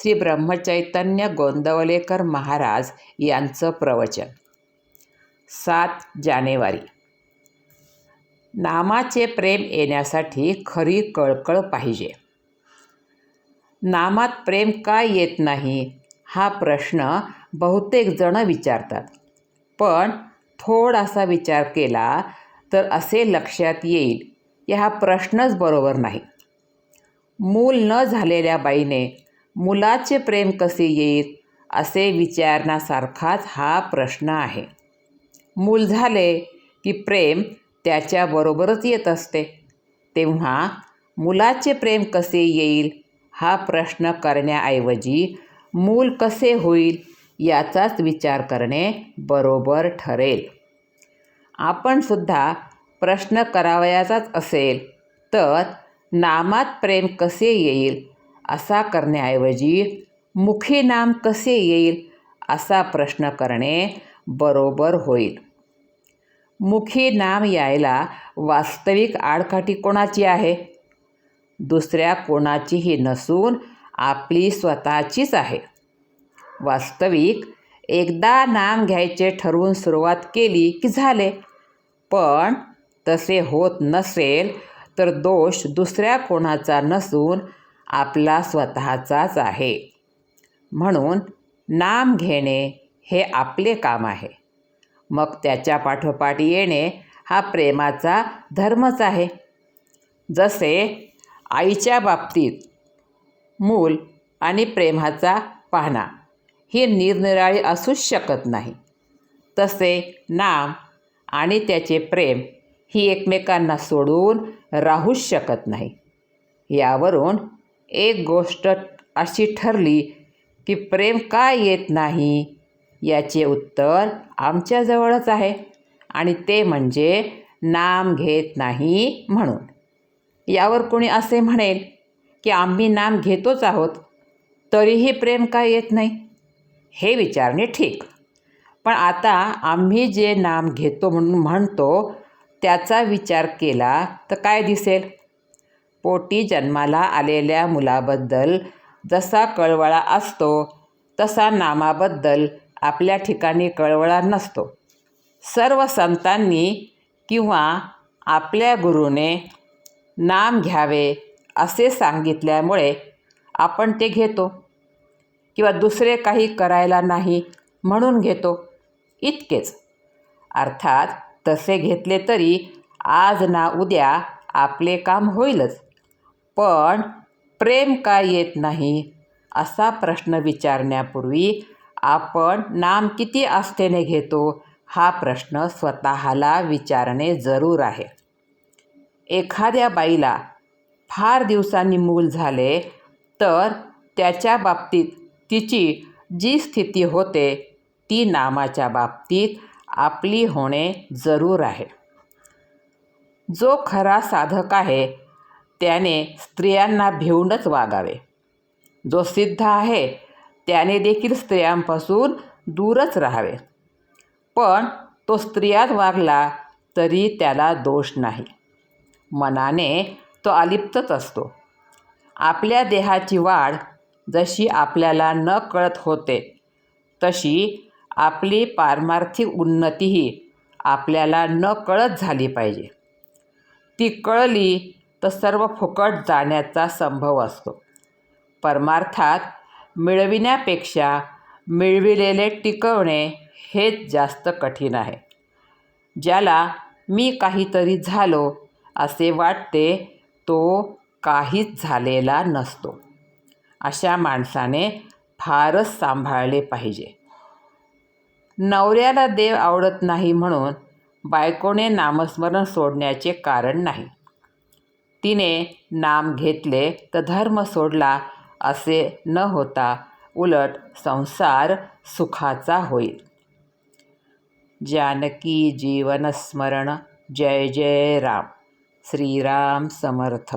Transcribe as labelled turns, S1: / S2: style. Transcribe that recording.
S1: श्री ब्रह्मचैतन्य गोंदवलेकर महाराज यांचं प्रवचन. सात जानेवारी. नामाचे प्रेम येण्यासाठी खरी कळकळ पाहिजे. नामात प्रेम का येत नाही? हा प्रश्न बहुतेक जण विचारतात. पण थोडासा विचार केला तर असे लक्षात येईल की हा प्रश्नच बरोबर नाही. मूल न झालेल्या बाईने मुलाचे प्रेम कसे येईल असे विचारण्यासारखाच हा प्रश्न आहे. मूल झाले की प्रेम त्याच्याबरोबरच येत असते. तेव्हा मुलाचे प्रेम कसे येईल हा प्रश्न करण्याऐवजी मूल कसे होईल याचाच विचार करणे बरोबर ठरेल. आपण सुद्धा प्रश्न करावयाचाच असेल तर नामात प्रेम कसे येईल असा करण्याऐवजी मुखी नाम कसे येईल असा प्रश्न करणे बरोबर होईल. मुखी नाम यायला वास्तविक आडकाठी कोणाची आहे? दुसऱ्या कोणाचीही नसून आपली स्वतःचीच आहे. वास्तविक एकदा नाम घ्यायचे ठरवून सुरुवात केली की झाले. पण तसे होत नसेल तर दोष दुसऱ्या कोणाचा नसून आपला स्वतःचाच आहे. म्हणून नाम घेणे हे आपले काम आहे. मग त्याच्या पाठोपाठ येणे हा प्रेमाचा धर्मच आहे. जसे आईच्या बाबतीत मूल आणि प्रेमाचा पाहणा ही निरनिराळी असूच शकत नाही. तसे नाम आणि त्याचे प्रेम ही एकमेकांना सोडून राहूच शकत नाही. यावरून एक गोष्ट अशी ठरली की प्रेम का येत नाही याचे उत्तर आमच्याजवळच आहे. आणि ते म्हणजे नाम घेत नाही म्हणून. यावर कोणी असे म्हणेल की आम्ही नाम घेतोच आहोत तरीही प्रेम का येत नाही? हे विचारणे ठीक. पण आता आम्ही जे नाम घेतो म्हणून म्हणतो त्याचा विचार केला तर काय दिसेल? पोटी जन्माला आलेल्या मुलाबद्दल जसा कळवळा असतो तसा नामाबद्दल आपल्या ठिकाणी कळवळा नसतो. सर्व संतांनी किंवा आपल्या गुरुने नाम घ्यावे असे सांगितल्यामुळे आपण ते घेतो किंवा दुसरे काही करायला नाही म्हणून घेतो. इतकेच. अर्थात तसे घेतले तरी आज ना उद्या आपले काम होईलच. पण प्रेम का येत नाही? असा प्रश्न विचारण्यापूर्वी आपण नाम किती आस्थेने घेतो? हा प्रश्न स्वतःला विचारणे जरूर आहे. एखाद्या बाईला फार दिवसांनी मूल झाले तर त्याच्या बाबतीत तिची जी स्थिती होते ती नामाच्या बाबतीत आपली होणे जरूर आहे. जो खरा साधक आहे त्याने स्त्रियांना भिवूनच वागावे. जो सिद्ध आहे त्याने देखील स्त्रियांपासून दूरच राहावे. पण तो स्त्रियात वागला तरी त्याला दोष नाही. मनाने तो अलिप्तच असतो. आपल्या देहाची वाढ जशी आपल्याला न कळत होते तशी आपली पारमार्थिक उन्नतीही आपल्याला न कळत झाली पाहिजे. ती कळली तर सर्व फुकट जाण्याचा संभव असतो. परमार्थात मिळविण्यापेक्षा मिळविलेले टिकवणे हेच जास्त कठीण आहे. ज्याला मी काहीतरी झालो असे वाटते तो काहीच झालेला नसतो. अशा माणसाने फारच सांभाळले पाहिजे. नवऱ्याला देव आवडत नाही म्हणून बायकोने नामस्मरण सोडण्याचे कारण नाही. तिने नाम घेतले तर धर्म सोडला असे न होता उलट संसार सुखाचा होईल. जानकी जीवनस्मरण जय जय राम. श्रीराम समर्थ.